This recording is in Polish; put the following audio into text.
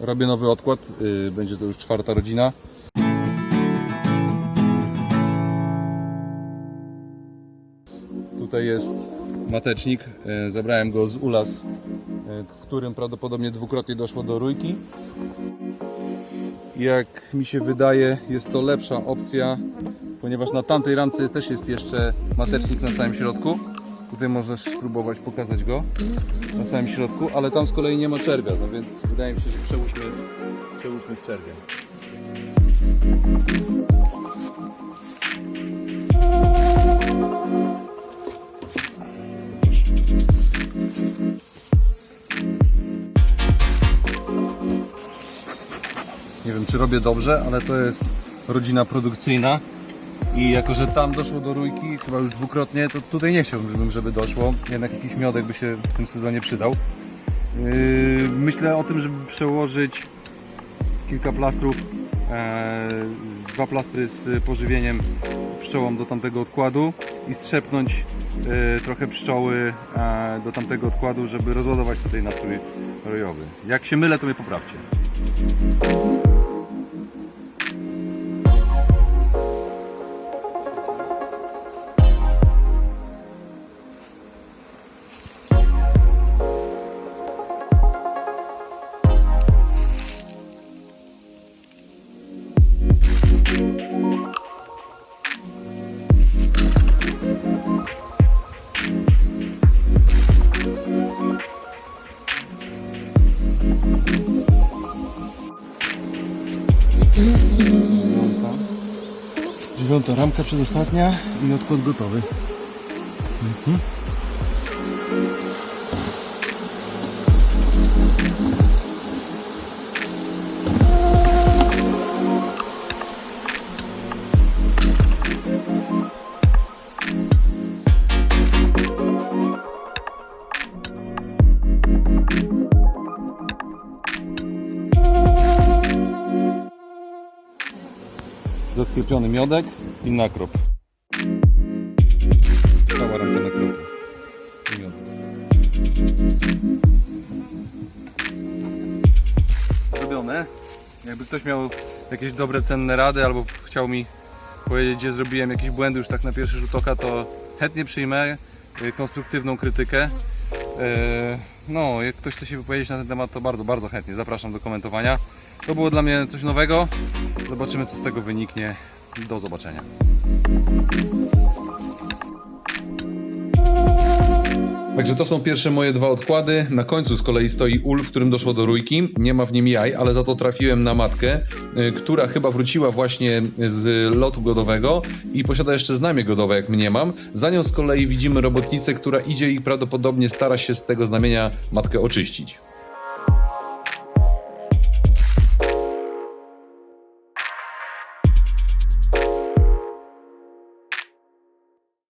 robię nowy odkład, y, będzie to już czwarta rodzina. Tutaj jest matecznik, y, zabrałem go z ulas, y, w którym prawdopodobnie dwukrotnie doszło do rójki. Jak mi się wydaje, jest to lepsza opcja, ponieważ na tamtej ramce też jest jeszcze matecznik na samym środku. Tutaj możesz spróbować pokazać go na samym środku, ale tam z kolei nie ma czerwia, no więc wydaje mi się, że przełóżmy, przełóżmy z czerwiem. Nie wiem, czy robię dobrze, ale to jest rodzina produkcyjna. I jako, że tam doszło do rójki chyba już dwukrotnie, to tutaj nie chciałbym, żebym, żeby doszło. Jednak jakiś miodek by się w tym sezonie przydał. Yy, myślę o tym, żeby przełożyć kilka plastrów, e, dwa plastry z pożywieniem pszczołom do tamtego odkładu i strzepnąć e, trochę pszczoły e, do tamtego odkładu, żeby rozładować tutaj nastrój rojowy. Jak się mylę, to mnie poprawcie. Dziewiąta. Dziewiąta ramka przedostatnia i odkład gotowy. Zasklepiony miodek i nakrop. Cała ramka nakropu. I. Zrobione. Jakby ktoś miał jakieś dobre, cenne rady albo chciał mi powiedzieć, gdzie zrobiłem jakieś błędy już tak na pierwszy rzut oka, to chętnie przyjmę y, konstruktywną krytykę. E, No, jak ktoś chce się wypowiedzieć na ten temat, to bardzo, bardzo chętnie zapraszam do komentowania. To było dla mnie coś nowego. Zobaczymy, co z tego wyniknie. Do zobaczenia. Także to są pierwsze moje dwa odkłady. Na końcu z kolei stoi ul, w którym doszło do rójki. Nie ma w nim jaj, ale za to trafiłem na matkę, y, która chyba wróciła właśnie z lotu godowego i posiada jeszcze znamie godowe, jak mnie mam. Za nią z kolei widzimy robotnicę, która idzie i prawdopodobnie stara się z tego znamienia matkę oczyścić.